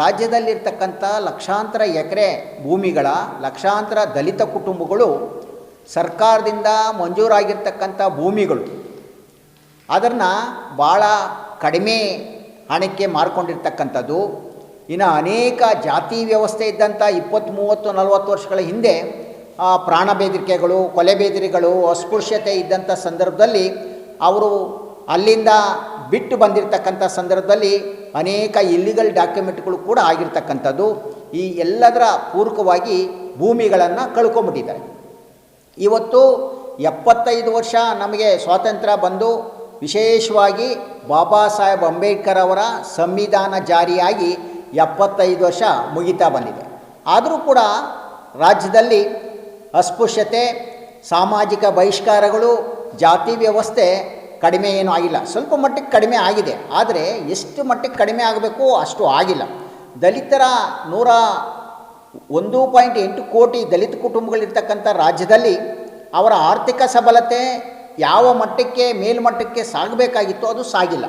ರಾಜ್ಯದಲ್ಲಿರ್ತಕ್ಕಂಥ ಲಕ್ಷಾಂತರ ಎಕರೆ ಭೂಮಿಗಳ, ಲಕ್ಷಾಂತರ ದಲಿತ ಕುಟುಂಬಗಳು ಸರ್ಕಾರದಿಂದ ಮಂಜೂರಾಗಿರ್ತಕ್ಕಂಥ ಭೂಮಿಗಳು. ಅದನ್ನು ಭಾಳ ಕಡಿಮೆ ಹಣಕ್ಕೆ ಮಾರ್ಕೊಂಡಿರ್ತಕ್ಕಂಥದ್ದು. ಇನ್ನು ಅನೇಕ ಜಾತಿ ವ್ಯವಸ್ಥೆ ಇದ್ದಂಥ ಇಪ್ಪತ್ತು ಮೂವತ್ತು ನಲವತ್ತು ವರ್ಷಗಳ ಹಿಂದೆ ಪ್ರಾಣ ಬೆದರಿಕೆಗಳು, ಕೊಲೆ ಬೆದರಿಗಳು ಅಸ್ಪೃಶ್ಯತೆ ಇದ್ದಂಥ ಸಂದರ್ಭದಲ್ಲಿ ಅವರು ಅಲ್ಲಿಂದ ಬಿಟ್ಟು ಬಂದಿರತಕ್ಕಂಥ ಸಂದರ್ಭದಲ್ಲಿ ಅನೇಕ ಇಲ್ಲಿಗಲ್ ಡಾಕ್ಯುಮೆಂಟ್ಗಳು ಕೂಡ ಆಗಿರ್ತಕ್ಕಂಥದ್ದು. ಈ ಎಲ್ಲದರ ಪೂರಕವಾಗಿ ಭೂಮಿಗಳನ್ನು ಕಳ್ಕೊಂಬಿಟ್ಟಿದ್ದಾರೆ. ಇವತ್ತು ಎಪ್ಪತ್ತೈದು ವರ್ಷ ನಮಗೆ ಸ್ವಾತಂತ್ರ್ಯ ಬಂದು ವಿಶೇಷವಾಗಿ ಬಾಬಾ ಸಾಹೇಬ್ ಅಂಬೇಡ್ಕರ್ ಅವರ ಸಂವಿಧಾನ ಜಾರಿಯಾಗಿ ಎಪ್ಪತ್ತೈದು ವರ್ಷ ಮುಗಿತಾ ಬಂದಿದೆ. ಆದರೂ ಕೂಡ ರಾಜ್ಯದಲ್ಲಿ ಅಸ್ಪೃಶ್ಯತೆ, ಸಾಮಾಜಿಕ ಬಹಿಷ್ಕಾರಗಳು, ಜಾತಿ ವ್ಯವಸ್ಥೆ ಕಡಿಮೆ ಏನೂ ಆಗಿಲ್ಲ. ಸ್ವಲ್ಪ ಮಟ್ಟಿಗೆ ಕಡಿಮೆ ಆಗಿದೆ. ಆದರೆ ಎಷ್ಟು ಮಟ್ಟಿಗೆ ಕಡಿಮೆ ಆಗಬೇಕು ಅಷ್ಟು ಆಗಿಲ್ಲ. ದಲಿತರ ನೂರ ಒಂದು ಪಾಯಿಂಟ್ ಎಂಟು ಕೋಟಿ ದಲಿತ ಕುಟುಂಬಗಳಿರ್ತಕ್ಕಂಥ ರಾಜ್ಯದಲ್ಲಿ ಅವರ ಆರ್ಥಿಕ ಸಬಲತೆ ಯಾವ ಮಟ್ಟಕ್ಕೆ, ಮೇಲ್ಮಟ್ಟಕ್ಕೆ ಸಾಗಬೇಕಾಗಿತ್ತು ಅದು ಸಾಗಿಲ್ಲ.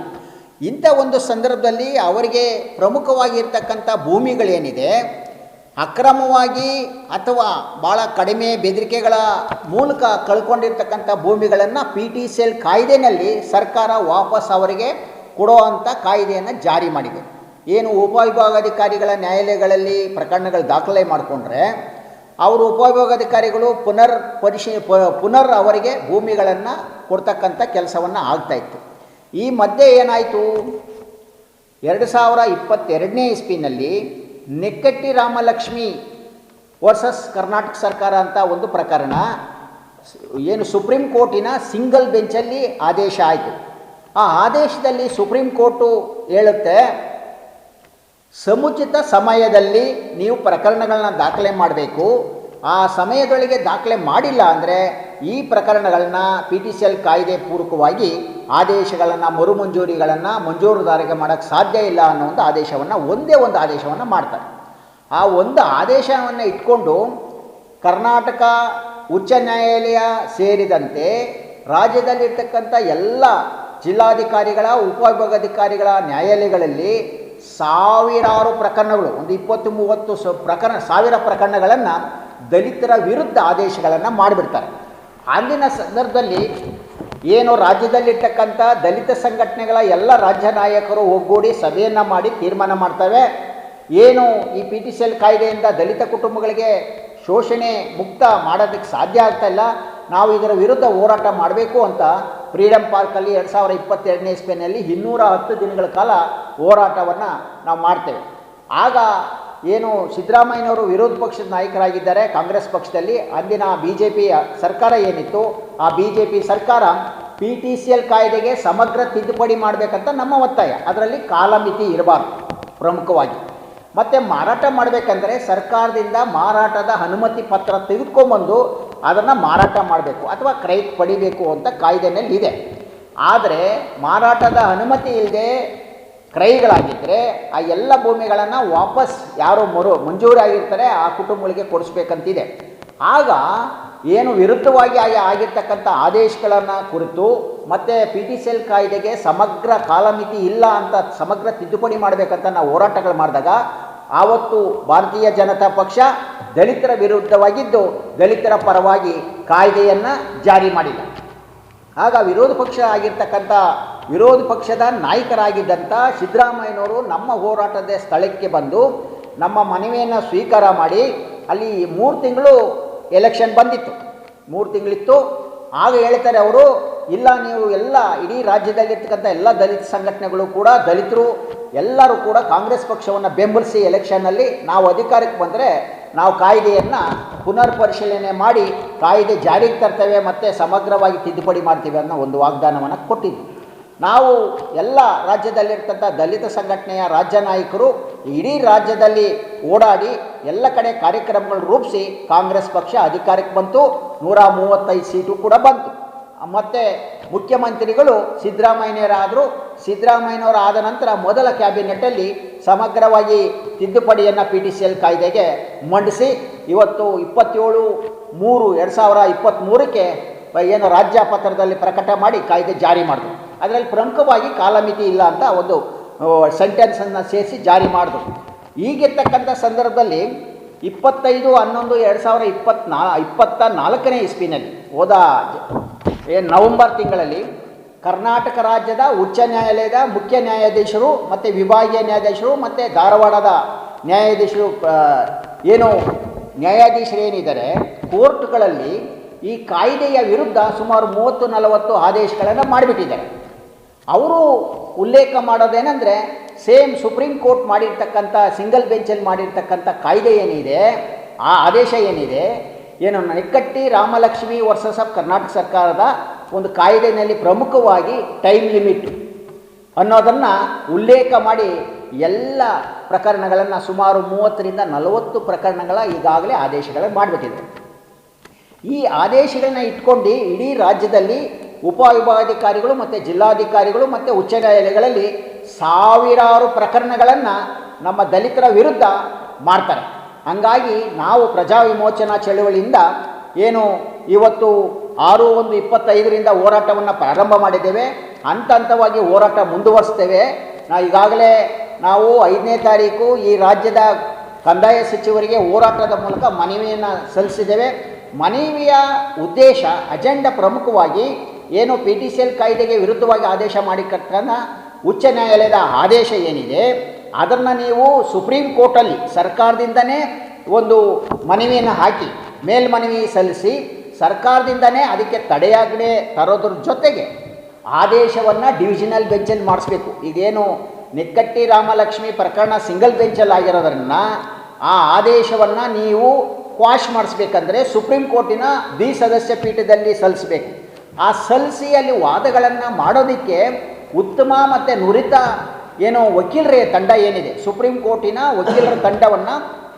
ಇಂಥ ಒಂದು ಸಂದರ್ಭದಲ್ಲಿ ಅವರಿಗೆ ಪ್ರಮುಖವಾಗಿರ್ತಕ್ಕಂಥ ಭೂಮಿಗಳೇನಿದೆ ಅಕ್ರಮವಾಗಿ ಅಥವಾ ಭಾಳ ಕಡಿಮೆ ಬೆದರಿಕೆಗಳ ಮೂಲಕ ಕಳ್ಕೊಂಡಿರ್ತಕ್ಕಂಥ ಭೂಮಿಗಳನ್ನು ಪಿ ಟಿ ಸಿ ಎಲ್ ಕಾಯ್ದೆನಲ್ಲಿ ಸರ್ಕಾರ ವಾಪಸ್ ಅವರಿಗೆ ಕೊಡುವಂಥ ಕಾಯ್ದೆಯನ್ನು ಜಾರಿ ಮಾಡಿದೆ. ಏನು ಉಪವಿಭಾಗಾಧಿಕಾರಿಗಳ ನ್ಯಾಯಾಲಯಗಳಲ್ಲಿ ಪ್ರಕರಣಗಳು ದಾಖಲೆ ಮಾಡಿಕೊಂಡ್ರೆ, ಅವರು ಉಪವಿಭಾಗಾಧಿಕಾರಿಗಳು ಪುನರ್ ಪರಿಶೀ ಪುನರ್ ಅವರಿಗೆ ಭೂಮಿಗಳನ್ನು ಕೊಡ್ತಕ್ಕಂಥ ಕೆಲಸವನ್ನು ಆಗ್ತಾಯಿತ್ತು ಈ ಮಧ್ಯೆ ಏನಾಯಿತು? ಎರಡು ಸಾವಿರ ಇಪ್ಪತ್ತೆರಡನೇ ಇಸ್ವಿನಲ್ಲಿ ನೆಕ್ಕಟ್ಟಿ ರಾಮಲಕ್ಷ್ಮಿ ವರ್ಸಸ್ ಕರ್ನಾಟಕ ಸರ್ಕಾರ ಅಂತ ಒಂದು ಪ್ರಕರಣ. ಏನು ಸುಪ್ರೀಂ ಕೋರ್ಟಿನ ಸಿಂಗಲ್ ಬೆಂಚಲ್ಲಿ ಆದೇಶ ಆಯಿತು. ಆ ಆದೇಶದಲ್ಲಿ ಸುಪ್ರೀಂ ಕೋರ್ಟು ಹೇಳುತ್ತೆ, ಸಮುಚಿತ ಸಮಯದಲ್ಲಿ ನೀವು ಪ್ರಕರಣಗಳನ್ನ ದಾಖಲೆ ಮಾಡಬೇಕು. ಆ ಸಮಯದೊಳಗೆ ದಾಖಲೆ ಮಾಡಿಲ್ಲ ಅಂದರೆ ಈ ಪ್ರಕರಣಗಳನ್ನು ಪಿ ಟಿ ಸಿ ಎಲ್ ಕಾಯ್ದೆ ಪೂರ್ವಕವಾಗಿ ಆದೇಶಗಳನ್ನು, ಮರುಮಂಜೂರಿಗಳನ್ನು ಮಂಜೂರುದಾರಿಗೆ ಮಾಡೋಕ್ಕೆ ಸಾಧ್ಯ ಇಲ್ಲ ಅನ್ನೋ ಒಂದು ಆದೇಶವನ್ನು, ಒಂದೇ ಒಂದು ಆದೇಶವನ್ನು ಮಾಡ್ತಾರೆ. ಆ ಒಂದು ಆದೇಶವನ್ನು ಇಟ್ಕೊಂಡು ಕರ್ನಾಟಕ ಉಚ್ಚ ನ್ಯಾಯಾಲಯ ಸೇರಿದಂತೆ ರಾಜ್ಯದಲ್ಲಿರ್ತಕ್ಕಂಥ ಎಲ್ಲ ಜಿಲ್ಲಾಧಿಕಾರಿಗಳ, ಉಪವಿಭಾಗಾಧಿಕಾರಿಗಳ ನ್ಯಾಯಾಲಯಗಳಲ್ಲಿ ಸಾವಿರಾರು ಪ್ರಕರಣಗಳು, ಒಂದು ಇಪ್ಪತ್ತು, ಮೂವತ್ತು ಸ ಪ್ರಕರಣ, ಸಾವಿರ ಪ್ರಕರಣಗಳನ್ನು ದಲಿತರ ವಿರುದ್ಧ ಆದೇಶಗಳನ್ನು ಮಾಡಿಬಿಡ್ತಾರೆ. ಅಂದಿನ ಸಂದರ್ಭದಲ್ಲಿ ಏನು ರಾಜ್ಯದಲ್ಲಿರ್ತಕ್ಕಂಥ ದಲಿತ ಸಂಘಟನೆಗಳ ಎಲ್ಲ ರಾಜ್ಯ ನಾಯಕರು ಒಗ್ಗೂಡಿ ಸಭೆಯನ್ನು ಮಾಡಿ ತೀರ್ಮಾನ ಮಾಡ್ತವೆ. ಏನು ಈ ಪಿ ಟಿ ಸಿ ಎಲ್ ಕಾಯ್ದೆಯಿಂದ ದಲಿತ ಕುಟುಂಬಗಳಿಗೆ ಶೋಷಣೆ ಮುಕ್ತ ಮಾಡೋದಕ್ಕೆ ಸಾಧ್ಯ ಆಗ್ತಾ ಇಲ್ಲ. ನಾವು ಇದರ ವಿರುದ್ಧ ಹೋರಾಟ ಮಾಡಬೇಕು ಅಂತ ಫ್ರೀಡಮ್ ಪಾರ್ಕಲ್ಲಿ ಎರಡು ಸಾವಿರ ಇಪ್ಪತ್ತೆರಡನೇ ಇಸ್ವಿನಲ್ಲಿ ಇನ್ನೂರ ಹತ್ತು ದಿನಗಳ ಕಾಲ ಹೋರಾಟವನ್ನು ನಾವು ಮಾಡ್ತೇವೆ. ಆಗ ಏನು ಸಿದ್ದರಾಮಯ್ಯನವರು ವಿರೋಧ ಪಕ್ಷದ ನಾಯಕರಾಗಿದ್ದಾರೆ. ಕಾಂಗ್ರೆಸ್ ಪಕ್ಷದಲ್ಲಿ ಅಂದಿನ ಬಿ ಜೆ ಪಿ ಸರ್ಕಾರ ಏನಿತ್ತು? ಆ ಬಿ ಜೆ ಪಿ ಸರ್ಕಾರ ಪಿ ಟಿ ಸಿ ಎಲ್ ಕಾಯ್ದೆಗೆ ಸಮಗ್ರ ತಿದ್ದುಪಡಿ ಮಾಡಬೇಕಂತ ನಮ್ಮ ಒತ್ತಾಯ. ಅದರಲ್ಲಿ ಕಾಲಮಿತಿ ಇರಬಾರ್ದು ಪ್ರಮುಖವಾಗಿ. ಮತ್ತು ಮಾರಾಟ ಮಾಡಬೇಕಂದ್ರೆ ಸರ್ಕಾರದಿಂದ ಮಾರಾಟದ ಅನುಮತಿ ಪತ್ರ ತೆಗೆದುಕೊಂಬಂದು ಅದನ್ನು ಮಾರಾಟ ಮಾಡಬೇಕು ಅಥವಾ ಕ್ರೈ ಪಡಿಬೇಕು ಅಂತ ಕಾಯ್ದೆನಲ್ಲಿ ಇದೆ. ಆದರೆ ಮಾರಾಟದ ಅನುಮತಿ ಇಲ್ಲದೆ ಕ್ರಯಗಳಾಗಿದ್ದರೆ ಆ ಎಲ್ಲ ಭೂಮಿಗಳನ್ನು ವಾಪಸ್ ಯಾರು ಮರು ಮಂಜೂರಾಗಿರ್ತಾರೆ ಆ ಕುಟುಂಬಗಳಿಗೆ ಕೊಡಿಸ್ಬೇಕಂತಿದೆ. ಆಗ ಏನು ವಿರುದ್ಧವಾಗಿ ಆಗಿ ಆಗಿರ್ತಕ್ಕಂಥ ಆದೇಶಗಳನ್ನು ಕುರಿತು ಮತ್ತು ಪಿ ಟಿ ಸಿ ಎಲ್ ಕಾಯ್ದೆಗೆ ಸಮಗ್ರ ಕಾಲಮಿತಿ ಇಲ್ಲ ಅಂತ ಸಮಗ್ರ ತಿದ್ದುಪಡಿ ಮಾಡಬೇಕಂತ ನಾವು ಹೋರಾಟಗಳು ಮಾಡಿದಾಗ ಆವತ್ತು ಭಾರತೀಯ ಜನತಾ ಪಕ್ಷ ದಲಿತರ ವಿರುದ್ಧವಾಗಿದ್ದು, ದಲಿತರ ಪರವಾಗಿ ಕಾಯ್ದೆಯನ್ನು ಜಾರಿ ಮಾಡಿಲ್ಲ. ಆಗ ವಿರೋಧ ಪಕ್ಷ ಆಗಿರ್ತಕ್ಕಂಥ ವಿರೋಧ ಪಕ್ಷದ ನಾಯಕರಾಗಿದ್ದಂಥ ಸಿದ್ದರಾಮಯ್ಯನವರು ನಮ್ಮ ಹೋರಾಟದ ಸ್ಥಳಕ್ಕೆ ಬಂದು ನಮ್ಮ ಮನವಿಯನ್ನು ಸ್ವೀಕಾರ ಮಾಡಿ ಅಲ್ಲಿ ಮೂರು ತಿಂಗಳು ಎಲೆಕ್ಷನ್ ಬಂದಿತ್ತು. ಮೂರು ತಿಂಗಳಿತ್ತು. ಆಗ ಹೇಳ್ತಾರೆ ಅವರು, ಇಲ್ಲ, ನೀವು ಎಲ್ಲ ಇಡೀ ರಾಜ್ಯದಲ್ಲಿರ್ತಕ್ಕಂಥ ಎಲ್ಲ ದಲಿತ ಸಂಘಟನೆಗಳು ಕೂಡ, ದಲಿತರು ಎಲ್ಲರೂ ಕೂಡ ಕಾಂಗ್ರೆಸ್ ಪಕ್ಷವನ್ನು ಬೆಂಬಲಿಸಿ ಎಲೆಕ್ಷನ್ನಲ್ಲಿ ನಾವು ಅಧಿಕಾರಕ್ಕೆ ಬಂದರೆ ನಾವು ಕಾಯ್ದೆಯನ್ನು ಪುನರ್ ಪರಿಶೀಲನೆ ಮಾಡಿ, ಕಾಯ್ದೆ ಜಾರಿಗೆ ತರ್ತೇವೆ, ಮತ್ತು ಸಮಗ್ರವಾಗಿ ತಿದ್ದುಪಡಿ ಮಾಡ್ತೀವಿ ಅನ್ನೋ ಒಂದು ವಾಗ್ದಾನವನ್ನು ಕೊಟ್ಟಿದ್ವಿ. ನಾವು ಎಲ್ಲ ರಾಜ್ಯದಲ್ಲಿರ್ತಕ್ಕಂಥ ದಲಿತ ಸಂಘಟನೆಯ ರಾಜ್ಯ ನಾಯಕರು ಇಡೀ ರಾಜ್ಯದಲ್ಲಿ ಓಡಾಡಿ ಎಲ್ಲ ಕಡೆ ಕಾರ್ಯಕ್ರಮಗಳು ರೂಪಿಸಿ ಕಾಂಗ್ರೆಸ್ ಪಕ್ಷ ಅಧಿಕಾರಕ್ಕೆ ಬಂತು. ನೂರ ಮೂವತ್ತೈದು ಸೀಟು ಕೂಡ ಬಂತು. ಮತ್ತು ಮುಖ್ಯಮಂತ್ರಿಗಳು ಸಿದ್ದರಾಮಯ್ಯನವರಾದರು. ಸಿದ್ದರಾಮಯ್ಯನವರು ಆದ ನಂತರ ಮೊದಲ ಕ್ಯಾಬಿನೆಟ್ಟಲ್ಲಿ ಸಮಗ್ರವಾಗಿ ತಿದ್ದುಪಡಿಯನ್ನು ಪಿ ಟಿ ಸಿ ಎಲ್ ಕಾಯ್ದೆಗೆ ಮಂಡಿಸಿ ಇವತ್ತು ಇಪ್ಪತ್ತೇಳು ಮೂರು ಎರಡು ಸಾವಿರ ಇಪ್ಪತ್ತ್ಮೂರಕ್ಕೆ ಏನು ರಾಜ್ಯ ಪತ್ರದಲ್ಲಿ ಪ್ರಕಟ ಮಾಡಿ ಕಾಯ್ದೆ ಜಾರಿ ಮಾಡಿದ್ರು. ಅದರಲ್ಲಿ ಪ್ರಮುಖವಾಗಿ ಕಾಲಮಿತಿ ಇಲ್ಲ ಅಂತ ಒಂದು ಸೆಂಟೆನ್ಸನ್ನು ಸೇರಿಸಿ ಜಾರಿ ಮಾಡಿದ್ರು. ಈಗಿರ್ತಕ್ಕಂಥ ಸಂದರ್ಭದಲ್ಲಿ ಇಪ್ಪತ್ತೈದು, ಹನ್ನೊಂದು, ಎರಡು ಸಾವಿರ ಇಪ್ಪತ್ನಾ ಇಪ್ಪತ್ತ ನಾಲ್ಕನೇ ಇಸ್ವಿನಲ್ಲಿ ಹೋದ ನವೆಂಬರ್ ತಿಂಗಳಲ್ಲಿ ಕರ್ನಾಟಕ ರಾಜ್ಯದ ಉಚ್ಚ ನ್ಯಾಯಾಲಯದ ಮುಖ್ಯ ನ್ಯಾಯಾಧೀಶರು ಮತ್ತು ವಿಭಾಗೀಯ ನ್ಯಾಯಾಧೀಶರು ಮತ್ತು ಧಾರವಾಡದ ನ್ಯಾಯಾಧೀಶರು ಏನು ನ್ಯಾಯಾಧೀಶರೇನಿದ್ದಾರೆ, ಕೋರ್ಟ್ಗಳಲ್ಲಿ ಈ ಕಾಯ್ದೆಯ ವಿರುದ್ಧ ಸುಮಾರು ಮೂವತ್ತು ನಲವತ್ತು ಆದೇಶಗಳನ್ನು ಮಾಡಿಬಿಟ್ಟಿದ್ದಾರೆ. ಅವರು ಉಲ್ಲೇಖ ಮಾಡೋದೇನೆಂದರೆ ಸೇಮ್ ಸುಪ್ರೀಂ ಕೋರ್ಟ್ ಮಾಡಿರ್ತಕ್ಕಂಥ, ಸಿಂಗಲ್ ಬೆಂಚಲ್ಲಿ ಮಾಡಿರ್ತಕ್ಕಂಥ ಕಾಯ್ದೆ ಏನಿದೆ, ಆ ಆದೇಶ ಏನಿದೆ, ಏನು ನೆಕ್ಕಟ್ಟಿ ರಾಮಲಕ್ಷ್ಮಿ ವರ್ಸಸ್ ಆಫ್ ಕರ್ನಾಟಕ ಸರ್ಕಾರದ ಒಂದು ಕಾಯ್ದೆಯಲ್ಲಿ ಪ್ರಮುಖವಾಗಿ ಟೈಮ್ ಲಿಮಿಟ್ ಅನ್ನೋದನ್ನು ಉಲ್ಲೇಖ ಮಾಡಿ ಎಲ್ಲ ಪ್ರಕರಣಗಳನ್ನು ಸುಮಾರು ಮೂವತ್ತರಿಂದ ನಲವತ್ತು ಪ್ರಕರಣಗಳ ಈಗಾಗಲೇ ಆದೇಶಗಳನ್ನು ಮಾಡಿಬಿಟ್ಟಿದೆ ಈ ಆದೇಶಗಳನ್ನ ಇಟ್ಕೊಂಡು ಇಡೀ ರಾಜ್ಯದಲ್ಲಿ ಉಪವಿಭಾಗಾಧಿಕಾರಿಗಳು ಮತ್ತು ಜಿಲ್ಲಾಧಿಕಾರಿಗಳು ಮತ್ತು ಉಚ್ಚ ನ್ಯಾಯಾಲಯಗಳಲ್ಲಿ ಸಾವಿರಾರು ಪ್ರಕರಣಗಳನ್ನು ನಮ್ಮ ದಲಿತರ ವಿರುದ್ಧ ಮಾಡ್ತಾರೆ. ಹಂಗಾಗಿ ನಾವು ಪ್ರಜಾ ವಿಮೋಚನಾ ಚಳುವಳಿಯಿಂದ ಏನು ಇವತ್ತು ಆರು ಒಂದು ಇಪ್ಪತ್ತೈದರಿಂದ ಹೋರಾಟವನ್ನು ಪ್ರಾರಂಭ ಮಾಡಿದ್ದೇವೆ. ಹಂತ ಹಂತವಾಗಿ ಹೋರಾಟ ಮುಂದುವರಿಸ್ತೇವೆ. ನಾ ಈಗಾಗಲೇ ನಾವು ಐದನೇ ತಾರೀಕು ಈ ರಾಜ್ಯದ ಕಂದಾಯ ಸಚಿವರಿಗೆ ಹೋರಾಟದ ಮೂಲಕ ಮನವಿಯನ್ನು ಸಲ್ಲಿಸಿದ್ದೇವೆ. ಮನವಿಯ ಉದ್ದೇಶ, ಅಜೆಂಡಾ ಪ್ರಮುಖವಾಗಿ ಏನು ಪಿ ಟಿ ಸಿ ಎಲ್ ಕಾಯ್ದೆಗೆ ವಿರುದ್ಧವಾಗಿ ಆದೇಶ ಮಾಡಿಕಟ್ಟನ ಉಚ್ಚ ನ್ಯಾಯಾಲಯದ ಆದೇಶ ಏನಿದೆ, ಅದನ್ನು ನೀವು ಸುಪ್ರೀಂ ಕೋರ್ಟಲ್ಲಿ ಸರ್ಕಾರದಿಂದನೇ ಒಂದು ಮನವಿಯನ್ನು ಹಾಕಿ, ಮೇಲ್ಮನವಿ ಸಲ್ಲಿಸಿ, ಸರ್ಕಾರದಿಂದನೇ ಅದಕ್ಕೆ ತಡೆಯಾಜ್ಞೆ ತರೋದ್ರ ಜೊತೆಗೆ ಆದೇಶವನ್ನು ಡಿವಿಷನಲ್ ಬೆಂಚಲ್ಲಿ ಮಾಡಿಸ್ಬೇಕು. ಈಗೇನು ನಿಕ್ಕಟ್ಟಿ ರಾಮಲಕ್ಷ್ಮಿ ಪ್ರಕರಣ ಸಿಂಗಲ್ ಬೆಂಚಲ್ಲಿ ಆಗಿರೋದ್ರನ್ನ ಆ ಆದೇಶವನ್ನು ನೀವು ಕ್ವಾಶ್ ಮಾಡಿಸ್ಬೇಕಂದ್ರೆ ಸುಪ್ರೀಂ ಕೋರ್ಟಿನ ದ್ವಿ ಸದಸ್ಯ ಪೀಠದಲ್ಲಿ ಸಲ್ಲಿಸಬೇಕು. ಆ ಸಲ್ಲಿಸಿ ಅಲ್ಲಿ ವಾದಗಳನ್ನು ಮಾಡೋದಕ್ಕೆ ಉತ್ತಮ ಮತ್ತು ನುರಿತ ಏನು ವಕೀಲರ ತಂಡ ಏನಿದೆ. ಸುಪ್ರೀಂ ಕೋರ್ಟಿನ ವಕೀಲರ ತಂಡವನ್ನು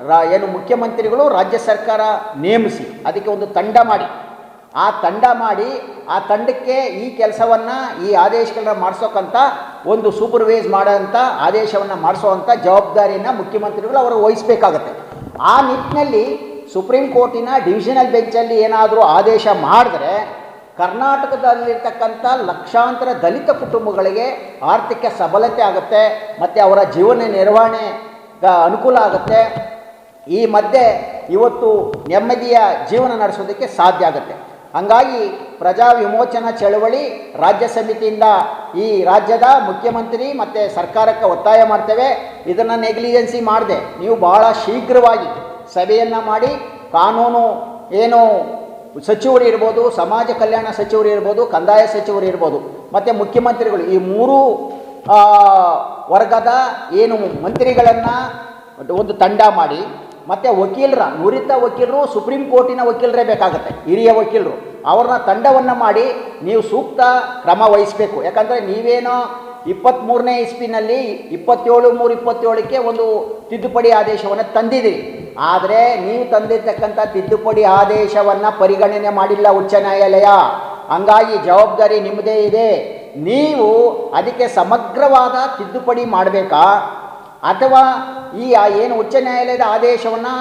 ರಾ, ಏನು ಮುಖ್ಯಮಂತ್ರಿಗಳು ರಾಜ್ಯ ಸರ್ಕಾರ ನೇಮಿಸಿ ಅದಕ್ಕೆ ಒಂದು ತಂಡ ಮಾಡಿ. ಆ ತಂಡ ಮಾಡಿ, ಆ ತಂಡಕ್ಕೆ ಈ ಕೆಲಸವನ್ನು, ಈ ಆದೇಶಗಳನ್ನ ಮಾಡಿಸೋಕ್ಕಂಥ ಒಂದು ಸೂಪರ್ವೈಸ್ ಮಾಡೋಂಥ ಆದೇಶವನ್ನು ಮಾಡಿಸೋವಂಥ ಜವಾಬ್ದಾರಿಯನ್ನು ಮುಖ್ಯಮಂತ್ರಿಗಳು ಅವರು ವಹಿಸಬೇಕಾಗತ್ತೆ. ಆ ನಿಟ್ಟಿನಲ್ಲಿ ಸುಪ್ರೀಂ ಕೋರ್ಟಿನ ಡಿವಿಷನಲ್ ಬೆಂಚಲ್ಲಿ ಏನಾದರೂ ಆದೇಶ ಮಾಡಿದ್ರೆ ಕರ್ನಾಟಕದಲ್ಲಿರ್ತಕ್ಕಂಥ ಲಕ್ಷಾಂತರ ದಲಿತ ಕುಟುಂಬಗಳಿಗೆ ಆರ್ಥಿಕ ಸಬಲತೆ ಆಗುತ್ತೆ, ಮತ್ತು ಅವರ ಜೀವನ ನಿರ್ವಹಣೆ ಅನುಕೂಲ ಆಗುತ್ತೆ. ಈ ಮಧ್ಯೆ ಇವತ್ತು ನೆಮ್ಮದಿಯ ಜೀವನ ನಡೆಸೋದಕ್ಕೆ ಸಾಧ್ಯ ಆಗುತ್ತೆ. ಹಂಗಾಗಿ ಪ್ರಜಾ ವಿಮೋಚನಾ ಚಳವಳಿ ರಾಜ್ಯ ಸಮಿತಿಯಿಂದ ಈ ರಾಜ್ಯದ ಮುಖ್ಯಮಂತ್ರಿ ಮತ್ತು ಸರ್ಕಾರಕ್ಕೆ ಒತ್ತಾಯ ಮಾಡ್ತೇವೆ. ಇದನ್ನು ನೆಗ್ಲಿಜೆನ್ಸಿ ಮಾಡದೆ. ನೀವು ಬಹಳ ಶೀಘ್ರವಾಗಿ ಸಭೆಯನ್ನು ಮಾಡಿ, ಕಾನೂನು ಏನು ಸಚಿವರು ಇರ್ಬೋದು, ಸಮಾಜ ಕಲ್ಯಾಣ ಸಚಿವರು ಇರ್ಬೋದು, ಕಂದಾಯ ಸಚಿವರು ಇರ್ಬೋದು, ಮತ್ತು ಮುಖ್ಯಮಂತ್ರಿಗಳು, ಈ ಮೂರು ವರ್ಗದ ಏನು ಮಂತ್ರಿಗಳನ್ನು ಒಂದು ತಂಡ ಮಾಡಿ, ಮತ್ತು ವಕೀಲರ, ನುರಿತ ವಕೀಲರು, ಸುಪ್ರೀಂ ಕೋರ್ಟಿನ ವಕೀಲರೇ ಬೇಕಾಗುತ್ತೆ, ಹಿರಿಯ ವಕೀಲರು. ಅವ್ರನ್ನ ತಂಡವನ್ನು ಮಾಡಿ ನೀವು ಸೂಕ್ತ ಕ್ರಮ ವಹಿಸಬೇಕು. ಯಾಕಂದರೆ ನೀವೇನೋ ಇಪ್ಪತ್ತ್ಮೂರನೇ ಇಸ್ಪಿನಲ್ಲಿ ಇಪ್ಪತ್ತೇಳು ಮೂರು ಇಪ್ಪತ್ತೇಳಕ್ಕೆ ಒಂದು ತಿದ್ದುಪಡಿ ಆದೇಶವನ್ನು ತಂದಿದ್ದೀರಿ. ಆದರೆ ನೀವು ತಂದಿರ್ತಕ್ಕಂಥ ತಿದ್ದುಪಡಿ ಆದೇಶವನ್ನು ಪರಿಗಣನೆ ಮಾಡಿಲ್ಲ ಉಚ್ಚ ನ್ಯಾಯಾಲಯ. ಹಂಗಾಗಿ ಜವಾಬ್ದಾರಿ ನಿಮ್ಮದೇ ಇದೆ. ನೀವು ಅದಕ್ಕೆ ಸಮಗ್ರವಾದ ತಿದ್ದುಪಡಿ ಮಾಡಬೇಕಾ? ಅಥವಾ ಈ ಏನು ಉಚ್ಚ ನ್ಯಾಯಾಲಯದ ಆದೇಶವನ್ನು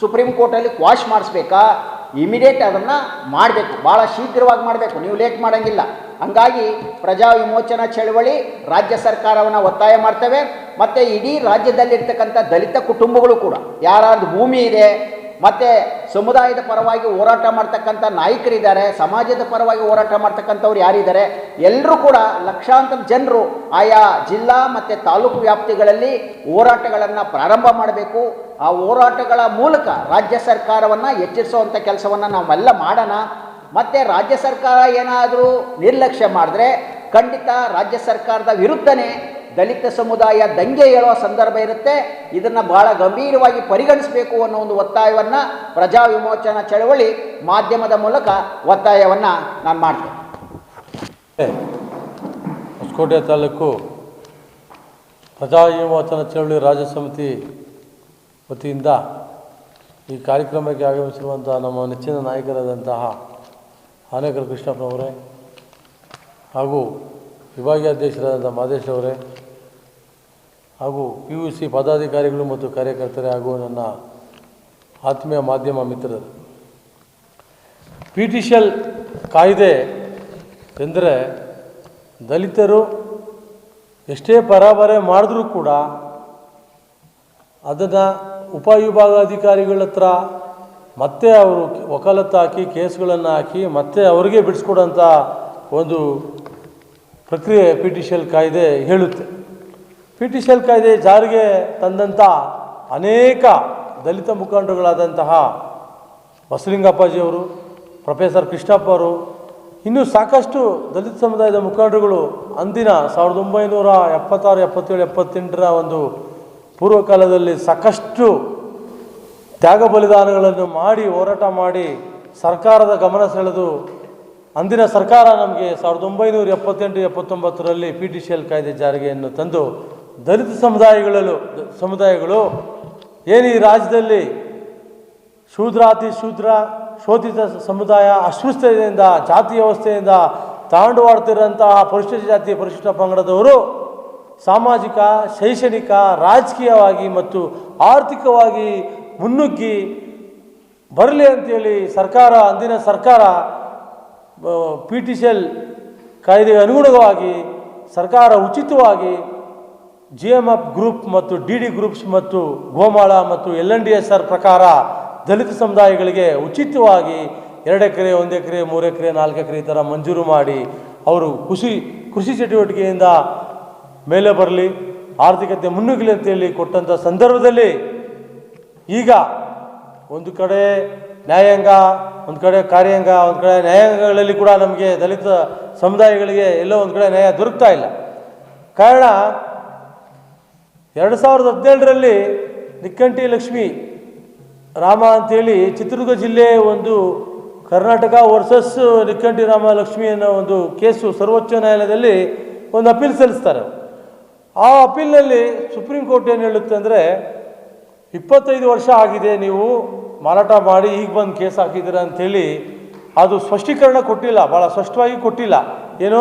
ಸುಪ್ರೀಂ ಕೋರ್ಟಲ್ಲಿ ಕ್ವಾಶ್ ಮಾಡಿಸ್ಬೇಕಾ? ಇಮಿಡಿಯೇಟ್ ಅದನ್ನು ಮಾಡಬೇಕು. ಭಾಳ ಶೀಘ್ರವಾಗಿ ಮಾಡಬೇಕು. ನೀವು ಲೇಟ್ ಮಾಡೋಂಗಿಲ್ಲ. ಹಂಗಾಗಿ ಪ್ರಜಾ ವಿಮೋಚನಾ ಚಳವಳಿ ರಾಜ್ಯ ಸರ್ಕಾರವನ್ನು ಒತ್ತಾಯ ಮಾಡ್ತವೆ, ಮತ್ತು ಇಡೀ ರಾಜ್ಯದಲ್ಲಿರ್ತಕ್ಕಂಥ ದಲಿತ ಕುಟುಂಬಗಳು ಕೂಡ, ಯಾರಾದ್ರು ಭೂಮಿ ಇದೆ, ಮತ್ತು ಸಮುದಾಯದ ಪರವಾಗಿ ಹೋರಾಟ ಮಾಡ್ತಕ್ಕಂಥ ನಾಯಕರಿದ್ದಾರೆ, ಸಮಾಜದ ಪರವಾಗಿ ಹೋರಾಟ ಮಾಡ್ತಕ್ಕಂಥವ್ರು ಯಾರಿದ್ದಾರೆ ಎಲ್ಲರೂ ಕೂಡ ಲಕ್ಷಾಂತರ ಜನರು ಆಯಾ ಜಿಲ್ಲಾ ಮತ್ತು ತಾಲೂಕು ವ್ಯಾಪ್ತಿಗಳಲ್ಲಿ ಹೋರಾಟಗಳನ್ನು ಪ್ರಾರಂಭ ಮಾಡಬೇಕು. ಆ ಹೋರಾಟಗಳ ಮೂಲಕ ರಾಜ್ಯ ಸರ್ಕಾರವನ್ನು ಎಚ್ಚರಿಸುವಂಥ ಕೆಲಸವನ್ನು ನಾವೆಲ್ಲ ಮಾಡೋಣ. ಮತ್ತು ರಾಜ್ಯ ಸರ್ಕಾರ ಏನಾದರೂ ನಿರ್ಲಕ್ಷ್ಯ ಮಾಡಿದ್ರೆ ಖಂಡಿತ ರಾಜ್ಯ ಸರ್ಕಾರದ ವಿರುದ್ಧನೇ ದಲಿತ ಸಮುದಾಯ ದಂಗೆ ಏಳುವ ಸಂದರ್ಭ ಇರುತ್ತೆ. ಇದನ್ನು ಬಹಳ ಗಂಭೀರವಾಗಿ ಪರಿಗಣಿಸಬೇಕು ಅನ್ನೋ ಒಂದು ಒತ್ತಾಯವನ್ನು ಪ್ರಜಾ ವಿಮೋಚನಾ ಚಳವಳಿ ಮಾಧ್ಯಮದ ಮೂಲಕ ಒತ್ತಾಯವನ್ನು ನಾನು ಮಾಡ್ತೇನೆ. ಹೊಸಕೋಟೆ ತಾಲೂಕು ಪ್ರಜಾ ವಿಮೋಚನಾ ಚಳವಳಿ ರಾಜ್ಯ ಸಮಿತಿ ವತಿಯಿಂದ ಈ ಕಾರ್ಯಕ್ರಮಕ್ಕೆ ಆಗಮಿಸಿರುವಂತಹ ನಮ್ಮ ನೆಚ್ಚಿನ ನಾಯಕರಾದಂತಹ ಆನೇಕರ ಕೃಷ್ಣಪ್ಪನವರೇ ಹಾಗೂ ವಿಭಾಗೀಯ ಅಧ್ಯಕ್ಷರಾದಂಥ ಮಾದೇಶ್ ಅವರೇ ಹಾಗೂ ಪಿ ಯು ಸಿ ಪದಾಧಿಕಾರಿಗಳು ಮತ್ತು ಕಾರ್ಯಕರ್ತರೇ ಹಾಗೂ ನನ್ನ ಆತ್ಮೀಯ ಮಾಧ್ಯಮ ಮಿತ್ರರು. ಪಿ ಟಿ ಎಲ್ ಕಾಯ್ದೆ ಎಂದರೆ ದಲಿತರು ಎಷ್ಟೇ ಪರಾಬರೆ ಮಾಡಿದ್ರೂ ಕೂಡ ಅದನ್ನು ಉಪವಿಭಾಗಾಧಿಕಾರಿಗಳ ಹತ್ರ ಮತ್ತೆ ಅವರು ವಕಾಲತ್ತು ಹಾಕಿ ಕೇಸ್ಗಳನ್ನು ಹಾಕಿ ಮತ್ತೆ ಅವರಿಗೆ ಬಿಡಿಸ್ಕೊಡೋಂಥ ಒಂದು ಪ್ರಕ್ರಿಯೆ ಪಿ ಟಿ ಸಿ ಎಲ್ ಕಾಯ್ದೆ ಹೇಳುತ್ತೆ. ಪಿ ಟಿ ಸಿ ಎಲ್ ಕಾಯ್ದೆ ಜಾರಿಗೆ ತಂದಂಥ ಅನೇಕ ದಲಿತ ಮುಖಂಡರುಗಳಾದಂತಹ ಬಸಲಿಂಗಪ್ಪಾಜಿಯವರು, ಪ್ರೊಫೆಸರ್ ಕೃಷ್ಣಪ್ಪ ಅವರು, ಇನ್ನೂ ಸಾಕಷ್ಟು ದಲಿತ ಸಮುದಾಯದ ಮುಖಂಡರುಗಳು ಅಂದಿನ ಸಾವಿರದ ಒಂಬೈನೂರ ಎಪ್ಪತ್ತಾರು, ಎಪ್ಪತ್ತೇಳು, ಎಪ್ಪತ್ತೆಂಟರ ಒಂದು ಪೂರ್ವಕಾಲದಲ್ಲಿ ಸಾಕಷ್ಟು ತ್ಯಾಗ ಬಲಿದಾನಗಳನ್ನು ಮಾಡಿ, ಹೋರಾಟ ಮಾಡಿ ಸರ್ಕಾರದ ಗಮನ ಸೆಳೆದು ಅಂದಿನ ಸರ್ಕಾರ ನಮಗೆ ಸಾವಿರದ ಒಂಬೈನೂರ ಎಪ್ಪತ್ತೆಂಟು, ಎಪ್ಪತ್ತೊಂಬತ್ತರಲ್ಲಿ ಪಿ ಟಿ ಸಿ ಎಲ್ ಕಾಯ್ದೆ ಜಾರಿಗೆಯನ್ನು ತಂದು ದಲಿತ ಸಮುದಾಯಗಳಲ್ಲೂ, ಸಮುದಾಯಗಳು ಏನು ಈ ರಾಜ್ಯದಲ್ಲಿ ಶೂದ್ರಾತಿ ಶೂದ್ರ ಶೋಧಿತ ಸಮುದಾಯ ಅಸ್ಪೃಶ್ಯತೆಯಿಂದ ಜಾತಿ ವ್ಯವಸ್ಥೆಯಿಂದ ತಾಂಡವಾಡ್ತಿರೋಂತಹ ಪರಿಶಿಷ್ಟ ಜಾತಿ, ಪರಿಶಿಷ್ಟ ಪಂಗಡದವರು ಸಾಮಾಜಿಕ, ಶೈಕ್ಷಣಿಕ, ರಾಜಕೀಯವಾಗಿ ಮತ್ತು ಆರ್ಥಿಕವಾಗಿ ಮುನ್ನುಗ್ಗಿ ಬರಲಿ ಅಂತೇಳಿ ಸರ್ಕಾರ, ಅಂದಿನ ಸರ್ಕಾರ ಪಿ ಟಿ ಸಿ ಎಲ್ ಕಾಯ್ದೆಗೆ ಅನುಗುಣವಾಗಿ ಸರ್ಕಾರ ಉಚಿತವಾಗಿ ಜಿ ಎಂ ಎಫ್ ಗ್ರೂಪ್ ಮತ್ತು ಡಿ ಡಿ ಗ್ರೂಪ್ಸ್ ಮತ್ತು ಗೋಮಾಳ ಮತ್ತು L N D S R ಪ್ರಕಾರ ದಲಿತ ಸಮುದಾಯಗಳಿಗೆ ಉಚಿತವಾಗಿ ಎರಡು ಎಕರೆ, ಒಂದು ಎಕರೆ, ಮೂರು ಎಕರೆ, ನಾಲ್ಕು ಎಕರೆ ಈ ಥರ ಮಂಜೂರು ಮಾಡಿ ಅವರು ಕೃಷಿ ಕೃಷಿ ಚಟುವಟಿಕೆಯಿಂದ ಮೇಲೆ ಬರಲಿ, ಆರ್ಥಿಕತೆ ಮುನ್ನುಗ್ಗಲಿ ಅಂತೇಳಿ ಕೊಟ್ಟಂಥ ಸಂದರ್ಭದಲ್ಲಿ ಈಗ ಒಂದು ಕಡೆ ನ್ಯಾಯಾಂಗ, ಒಂದು ಕಡೆ ಕಾರ್ಯಾಂಗ, ಒಂದು ಕಡೆ ನ್ಯಾಯಾಂಗಗಳಲ್ಲಿ ಕೂಡ ನಮಗೆ ದಲಿತ ಸಮುದಾಯಗಳಿಗೆ ಎಲ್ಲೋ ಒಂದು ಕಡೆ ನ್ಯಾಯ ದೊರಕ್ತಾ ಇಲ್ಲ. ಕಾರಣ ಎರಡು ಸಾವಿರದ ಹದಿನೇಳರಲ್ಲಿ ನಿಕ್ಕಂಟಿ ಲಕ್ಷ್ಮಿ ರಾಮ ಅಂತೇಳಿ ಚಿತ್ರದುರ್ಗ ಜಿಲ್ಲೆ ಒಂದು ಕರ್ನಾಟಕ ವರ್ಸಸ್ ನಿಕ್ಕಂಟಿ ರಾಮ ಲಕ್ಷ್ಮಿ ಅನ್ನೋ ಒಂದು ಕೇಸು ಸರ್ವೋಚ್ಚ ನ್ಯಾಯಾಲಯದಲ್ಲಿ ಒಂದು ಅಪೀಲ್ ಸಲ್ಲಿಸ್ತಾರೆ. ಆ ಅಪೀಲ್ನಲ್ಲಿ ಸುಪ್ರೀಂ ಕೋರ್ಟ್ ಏನು ಹೇಳುತ್ತೆ ಅಂದರೆ ಇಪ್ಪತ್ತೈದು ವರ್ಷ ಆಗಿದೆ ನೀವು ಮಾರಾಟ ಮಾಡಿ ಈಗ ಬಂದು ಕೇಸ್ ಹಾಕಿದ್ದೀರ ಅಂಥೇಳಿ ಅದು ಸ್ಪಷ್ಟೀಕರಣ ಕೊಟ್ಟಿಲ್ಲ ಭಾಳ ಸ್ಪಷ್ಟವಾಗಿ ಕೊಟ್ಟಿಲ್ಲ. ಏನು,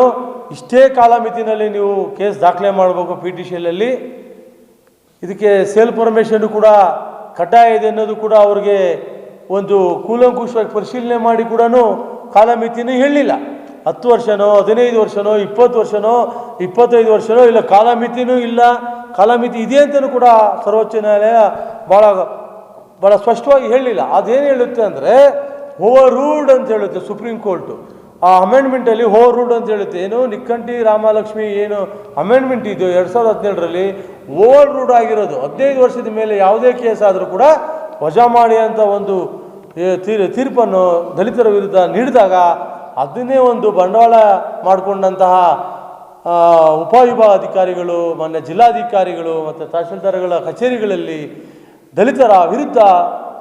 ಇಷ್ಟೇ ಕಾಲಮಿತಿನಲ್ಲಿ ನೀವು ಕೇಸ್ ದಾಖಲೆ ಮಾಡಬೇಕು ಪಿ ಟಿ ಸಿ ಎಲ್ಲಲ್ಲಿ ಇದಕ್ಕೆ ಸೇಲ್ ಪರ್ಮಿಷನ್ ಕೂಡ ಕಡ್ಡಾಯ ಇದೆ ಅನ್ನೋದು ಕೂಡ ಅವ್ರಿಗೆ ಒಂದು ಕೂಲಂಕುಷವಾಗಿ ಪರಿಶೀಲನೆ ಮಾಡಿ ಕೂಡ ಕಾಲಮಿತಿನೂ ಹೇಳಲಿಲ್ಲ ಹತ್ತು ವರ್ಷನೋ, ಹದಿನೈದು ವರ್ಷನೋ, ಇಪ್ಪತ್ತು ವರ್ಷನೋ, ಇಪ್ಪತ್ತೈದು ವರ್ಷನೋ, ಇಲ್ಲ ಕಾಲಮಿತಿನೂ ಇಲ್ಲ. ಕಾಲಮಿತಿ ಇದೆ ಅಂತಲೂ ಕೂಡ ಸರ್ವೋಚ್ಚ ನ್ಯಾಯಾಲಯ ಭಾಳ ಭಾಳ ಸ್ಪಷ್ಟವಾಗಿ ಹೇಳಲಿಲ್ಲ. ಅದೇನು ಹೇಳುತ್ತೆ ಅಂದರೆ ಓವರ್ ರೂಲ್ಡ್ ಅಂತ ಹೇಳುತ್ತೆ ಸುಪ್ರೀಂ ಕೋರ್ಟು ಆ ಅಮೆಂಡ್ಮೆಂಟಲ್ಲಿ ಓವರ್ ರೂಲ್ಡ್ ಅಂತ ಹೇಳುತ್ತೆ. ಏನು ನಿಕ್ಕಂಟಿ ರಾಮಲಕ್ಷ್ಮಿ ಏನು ಅಮೆಂಡ್ಮೆಂಟ್ ಇದು ಎರಡು ಸಾವಿರದ ಹದಿನೇಳರಲ್ಲಿ ಓವರ್ ರೂಲ್ಡ್ ಆಗಿರೋದು. ಹದಿನೈದು ವರ್ಷದ ಮೇಲೆ ಯಾವುದೇ ಕೇಸ್ ಆದರೂ ಕೂಡ ವಜಾ ಮಾಡಿ ಅಂತ ಒಂದು ತೀರ್ಪನ್ನು ದಲಿತರ ವಿರುದ್ಧ ನೀಡಿದಾಗ ಅದನ್ನೇ ಒಂದು ಬಂಡವಾಳ ಮಾಡಿಕೊಂಡಂತಹ ಉಪವಿಭಾಗಾಧಿಕಾರಿಗಳು ಮಾನ್ಯ ಜಿಲ್ಲಾಧಿಕಾರಿಗಳು ಮತ್ತು ತಹಶೀಲ್ದಾರ್ಗಳ ಕಚೇರಿಗಳಲ್ಲಿ ದಲಿತರ ವಿರುದ್ಧ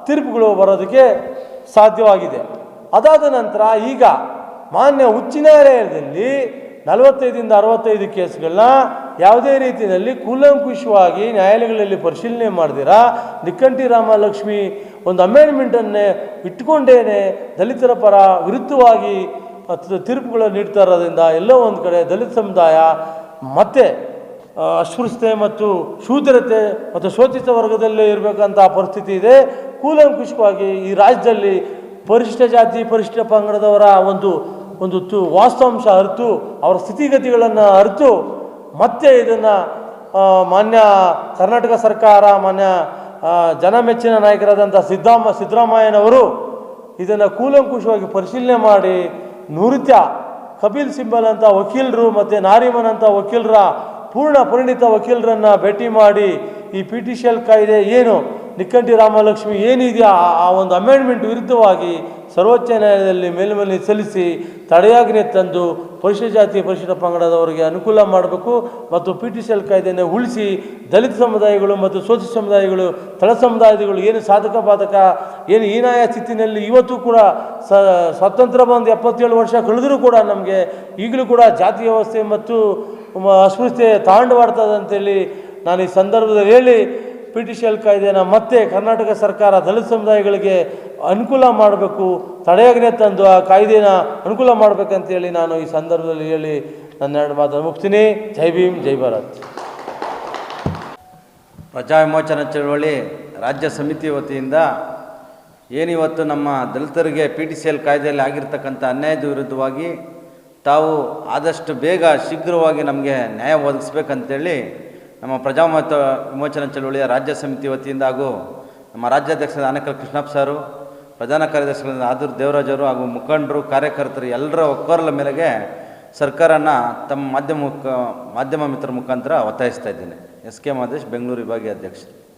ತೀರ್ಪುಗಳು ಬರೋದಕ್ಕೆ ಸಾಧ್ಯವಾಗಿದೆ. ಅದಾದ ನಂತರ ಈಗ ಮಾನ್ಯ ಉಚ್ಚ ನ್ಯಾಯಾಲಯದಲ್ಲಿ ನಲವತ್ತೈದಿಂದ ಅರವತ್ತೈದು ಕೇಸ್ಗಳನ್ನ ಯಾವುದೇ ರೀತಿಯಲ್ಲಿ ಕೂಲಂಕುಷವಾಗಿ ನ್ಯಾಯಾಲಯಗಳಲ್ಲಿ ಪರಿಶೀಲನೆ ಮಾಡಿದಿರಾ? ನಿಕ್ಕಂಟಿ ರಾಮಲಕ್ಷ್ಮಿ ಒಂದು ಅಮೆಂಡ್ಮೆಂಟನ್ನೇ ಇಟ್ಕೊಂಡೇನೆ ದಲಿತರ ಪರ ವಿರುದ್ಧವಾಗಿ ಮತ್ತು ತೀರ್ಪುಗಳನ್ನು ನೀಡ್ತಾ ಇರೋದ್ರಿಂದ ಎಲ್ಲೋ ಒಂದು ಕಡೆ ದಲಿತ ಸಮುದಾಯ ಮತ್ತೆ ಅಸ್ಪೃಶ್ಯತೆ ಮತ್ತು ಶೂದ್ರತೆ ಮತ್ತು ಶೋಚಿತ ವರ್ಗದಲ್ಲೇ ಇರಬೇಕಂತ ಪರಿಸ್ಥಿತಿ ಇದೆ. ಕೂಲಂಕುಷವಾಗಿ ಈ ರಾಜ್ಯದಲ್ಲಿ ಪರಿಶಿಷ್ಟ ಜಾತಿ, ಪರಿಶಿಷ್ಟ ಪಂಗಡದವರ ಒಂದು ಒಂದು ತು, ವಾಸ್ತವಾಂಶ ಅರಿತು, ಅವರ ಸ್ಥಿತಿಗತಿಗಳನ್ನು ಅರಿತು ಮತ್ತೆ ಇದನ್ನು ಮಾನ್ಯ ಕರ್ನಾಟಕ ಸರ್ಕಾರ, ಮಾನ್ಯ ಜನಮೆಚ್ಚಿನ ನಾಯಕರಾದಂಥ ಸಿದ್ದರಾಮ, ಸಿದ್ದರಾಮಯ್ಯನವರು ಇದನ್ನು ಕೂಲಂಕುಷವಾಗಿ ಪರಿಶೀಲನೆ ಮಾಡಿ ನುರಿತ ಕಪಿಲ್ ಸಿಂಬಲ್ ಅಂತ ವಕೀಲರು ಮತ್ತು ನಾರಿಮನ್ ಅಂತ ವಕೀಲರ ಪೂರ್ಣ ಪರಿಣಿತ ವಕೀಲರನ್ನು ಭೇಟಿ ಮಾಡಿ ಈ ಪಿ ಟಿ ಸಿ ಕಾಯ್ದೆ ಏನು, ನಿಕ್ಕಂಟಿ ರಾಮಲಕ್ಷ್ಮಿ ಏನಿದೆಯಾ? ಆ ಒಂದು ಅಮೆಂಡ್ಮೆಂಟ್ ವಿರುದ್ಧವಾಗಿ ಸರ್ವೋಚ್ಚ ನ್ಯಾಯಾಲಯದಲ್ಲಿ ಮೇಲ್ಮನೆ ಸಲ್ಲಿಸಿ ತಡೆಯಾಜ್ಞೆ ತಂದು ಪರಿಶಿಷ್ಟ ಜಾತಿ ಪರಿಶಿಷ್ಟ ಪಂಗಡದವರಿಗೆ ಅನುಕೂಲ ಮಾಡಬೇಕು ಮತ್ತು ಪಿ ಟಿ ಸಿ ಎಲ್ ಕಾಯ್ದೆಯನ್ನು ಉಳಿಸಿ ದಲಿತ ಸಮುದಾಯಗಳು ಮತ್ತು ಸೋಚ ಸಮುದಾಯಗಳು, ತಳ ಸಮುದಾಯಗಳು ಏನು ಸಾಧಕ ಬಾಧಕ, ಏನು ಹೀನಾಯ ಸ್ಥಿತಿನಲ್ಲಿ ಇವತ್ತು ಕೂಡ ಸ್ವಾತಂತ್ರ್ಯ ಬಂದು ಎಪ್ಪತ್ತೇಳು ವರ್ಷ ಕಳೆದರೂ ಕೂಡ ನಮಗೆ ಈಗಲೂ ಕೂಡ ಜಾತಿ ವ್ಯವಸ್ಥೆ ಮತ್ತು ಅಸ್ಪೃಶ್ಯತೆ ತಾಂಡವಾಡ್ತದೆ ಅಂತೇಳಿ ನಾನು ಈ ಸಂದರ್ಭದಲ್ಲಿ ಹೇಳಿ ಪಿ ಟಿ ಸಿ ಎಲ್ ಕಾಯ್ದೆನ ಮತ್ತೆ ಕರ್ನಾಟಕ ಸರ್ಕಾರ, ದಲಿತ ಸಮುದಾಯಗಳಿಗೆ ಅನುಕೂಲ ಮಾಡಬೇಕು, ತಡೆಯಾಜ್ಞೆ ತಂದು ಆ ಕಾಯ್ದೆನ ಅನುಕೂಲ ಮಾಡಬೇಕಂತೇಳಿ ನಾನು ಈ ಸಂದರ್ಭದಲ್ಲಿ ಹೇಳಿ ನನ್ನ ಎರಡು ಮಾತನ್ನು ಮುಗಿಸ್ತೀನಿ. ಜೈ ಭೀಮ್, ಜೈ ಭಾರತ್. ಪ್ರಜಾ ವಿಮೋಚನಾ ಚಳವಳಿ ರಾಜ್ಯ ಸಮಿತಿ ವತಿಯಿಂದ ಏನಿವತ್ತು ನಮ್ಮ ದಲಿತರಿಗೆ ಪಿ ಟಿ ಸಿ ಎಲ್ ಕಾಯ್ದೆಯಲ್ಲಿ ಆಗಿರ್ತಕ್ಕಂಥ ಅನ್ಯಾಯದ ವಿರುದ್ಧವಾಗಿ ತಾವು ಆದಷ್ಟು ಬೇಗ ಶೀಘ್ರವಾಗಿ ನಮಗೆ ನ್ಯಾಯ ಒದಗಿಸ್ಬೇಕಂತೇಳಿ ನಮ್ಮ ಪ್ರಜಾಮತ ವಿಮೋಚನಾ ಚಳುವಳಿಯ ರಾಜ್ಯ ಸಮಿತಿ ವತಿಯಿಂದ ಹಾಗೂ ನಮ್ಮ ರಾಜ್ಯಾಧ್ಯಕ್ಷರಾದ ಆನಕಲ್ ಕೃಷ್ಣಪ್ಪ ಸಾರು, ಪ್ರಧಾನ ಕಾರ್ಯದರ್ಶಿಗಳಿಂದ ಆದೂರು ದೇವರಾಜರು ಹಾಗೂ ಮುಖಂಡರು, ಕಾರ್ಯಕರ್ತರು ಎಲ್ಲರ ಒಕ್ಕೊರಲ ಮೇರೆಗೆ ಸರ್ಕಾರನ ತಮ್ಮ ಮಾಧ್ಯಮ ಮಾಧ್ಯಮ ಮಿತ್ರ ಮುಖಾಂತರ ಒತ್ತಾಯಿಸ್ತಾ ಇದ್ದೇನೆ. ಎಸ್ ಕೆ ಮಾದೇಶ್ ಬೆಂಗಳೂರು ವಿಭಾಗೀಯ ಅಧ್ಯಕ್ಷರು